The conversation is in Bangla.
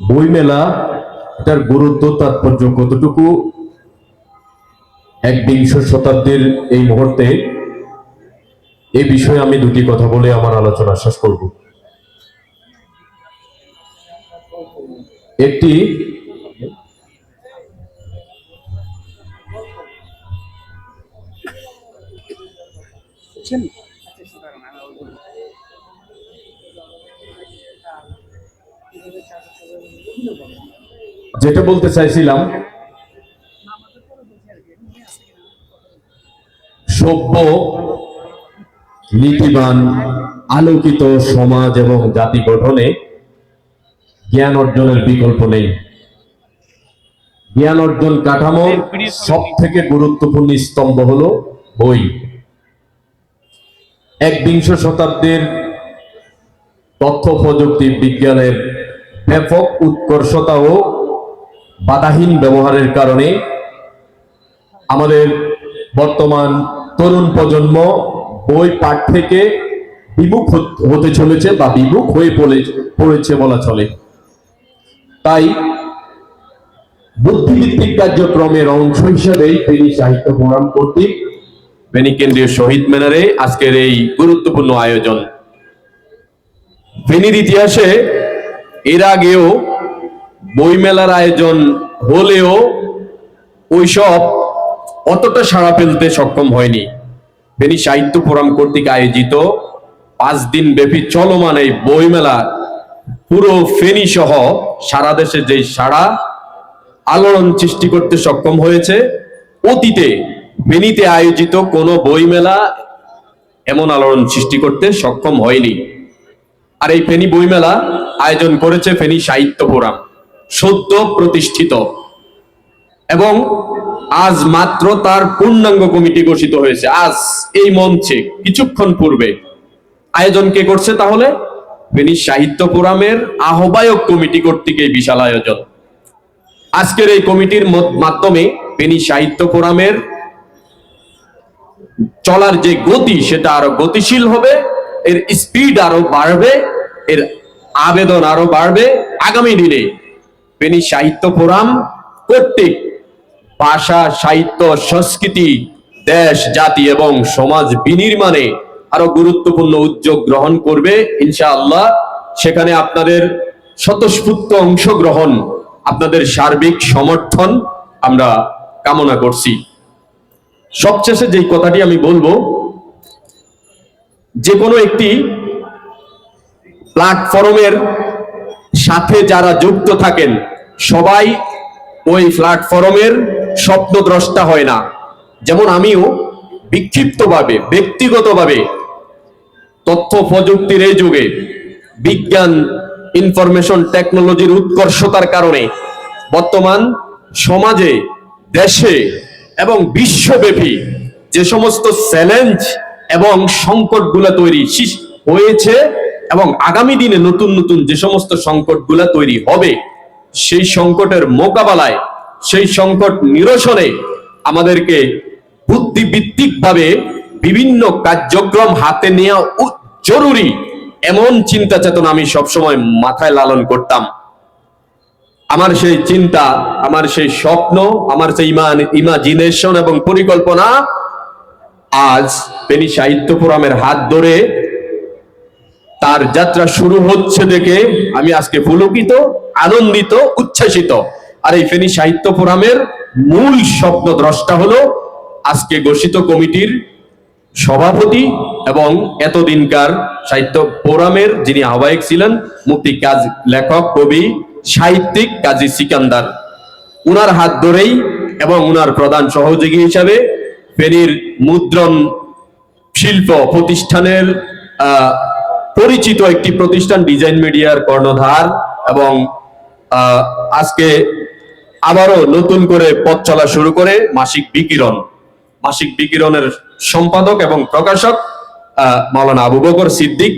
বইমেলা, এটার গুরুত্ব, তাৎপর্য কতটুকু? একবিংশ শতাব্দীর এই মুহূর্তে এই বিষয়ে আমি দুটি কথা বলে আমার আলোচনা শেষ করব। একটি যেটা বলতে চাইছিলাম, সভ্য, নীতিবান, আলোকিত সমাজ এবং জাতি গঠনে জ্ঞান অর্জনের বিকল্প নেই। জ্ঞান অর্জন কাঠামোর সব থেকে গুরুত্বপূর্ণ স্তম্ভ হল বই। একবিংশ শতাব্দীর তথ্য প্রযুক্তি বিজ্ঞানের ব্যাপক উৎকর্ষতা ও বাধাহীন ব্যবহারের কারণে আমাদের বর্তমান তরুণ প্রজন্ম বই পাঠ থেকে বিমুখ হতে চলেছে বা বিমুখ হয়ে পড়ে- পড়েছে বলা চলে। তাই বুদ্ধিভিত্তিক কার্যক্রমের অংশ হিসেবেই ফেনী সাহিত্য ফোরাম কর্তৃক ফেনী কেন্দ্রীয় শহীদ মিনারে আজকের এই গুরুত্বপূর্ণ আয়োজন। ফেনীর ইতিহাসে এর আগেও বইমেলার আয়োজন হলেও ওইসব অতটা সাড়া ফেলতে সক্ষম হয়নি। ফেনী সাহিত্য ফোরাম কর্তৃক আয়োজিত পাঁচ দিন ব্যাপী চলমান এই বইমেলা পুরো ফেনী সহ সারা দেশে যে সারা আলোড়ন সৃষ্টি করতে সক্ষম হয়েছে, অতীতে ফেনীতে আয়োজিত কোনো বইমেলা এমন আলোড়ন সৃষ্টি করতে সক্ষম হয়নি। আর এই ফেনী বইমেলা আয়োজন করেছে ফেনী সাহিত্য ফোরাম। সদ্য প্রতিষ্ঠিত। এবং আজ মাত্র তার পূর্ণাঙ্গ কমিটি ঘোষিত হয়েছে। আজ এই মঞ্চে কিছুক্ষণ পূর্বে আয়োজন কে করছে তাহলে? ফেনী সাহিত্য ফোরামের আহ্বায়ক কমিটি কর্তৃক এই বিশাল আয়োজন। আজকের এই কমিটির মাধ্যমে ফেনী সাহিত্য ফোরামের চলার যে গতি, সেটা আরও গতিশীল হবে, এর স্পিড আরও বাড়বে, এর আবেদন আরও বাড়বে। আগামী দিনে ফেনী সাহিত্য ফোরাম কর্তৃক ভাষা, সাহিত্য, সংস্কৃতি, দেশ, জাতি এবং সমাজ বিনির্মাণে আরও গুরুত্বপূর্ণ উদ্যোগ গ্রহণ করবে ইনশাআল্লাহ। সেখানে আপনাদের স্বতঃস্ফূর্ত অংশগ্রহণ, আপনাদের সার্বিক সমর্থন আমরা কামনা করছি। সবশেষে যেই কথাটি আমি বলব যে কোনো একটি প্ল্যাটফর্মের সাথে যারা যুক্ত থাকেন, সবাই ওই প্ল্যাটফর্মের স্বপ্নদ্রষ্টা হয় না। যেমন আমিও বিক্ষিপ্তভাবে, ব্যক্তিগতভাবে তথ্য প্রযুক্তির এই যুগে, বিজ্ঞান ইনফরমেশন টেকনোলজির উৎকর্ষতার কারণে বর্তমান সমাজে, দেশে এবং বিশ্বব্যাপী যে সমস্ত চ্যালেঞ্জ এবং সংকটগুলো তৈরি হয়েছে এবং আগামী দিনে নতুন নতুন যে সমস্ত সংকটগুলো তৈরি হবে, সেই সংকটের মোকাবেলায়, সেই সংকট নিরসনে আমাদেরকে বুদ্ধিভিত্তিক ভাবে বিভিন্ন কার্যক্রম হাতে নেওয়া জরুরি, এমন চিন্তা চেতনা আমি সবসময় মাথায় লালন করতাম। আমার সেই চিন্তা, আমার সেই স্বপ্ন, আমার সেই ইমান, ইমাজিনেশন এবং পরিকল্পনা আজ ফেনী সাহিত্য ফোরামের হাত ধরে তার যাত্রা শুরু হচ্ছে দেখে আমি আজকে পুলকিত, আনন্দিত, উচ্ছ্বাসিত। আর এই ফেনী সাহিত্য ফোরামের মূল স্বপ্ন দ্রষ্টা হলো আজকে ঘোষিত কমিটির সভাপতি এবং এতদিনকার সাহিত্য ফোরামের যিনি আহ্বায়ক ছিলেন মুক্তি কাজ লেখক, কবি, সাহিত্যিক কাজী সিকান্দার। উনার হাত ধরেই এবং উনার প্রধান সহযোগী হিসাবে ফেনীর মুদ্রণ শিল্প প্রতিষ্ঠানের পরিচিত একটি প্রতিষ্ঠান ডিজাইন মিডিয়ার কর্ণধার এবং আজকে আবারও নতুন করে পথ চলা শুরু করে মাসিক বিকিরণ। মাসিক বিকিরণের সম্পাদক এবং প্রকাশক মাওলানা আবু বকর সিদ্দিক।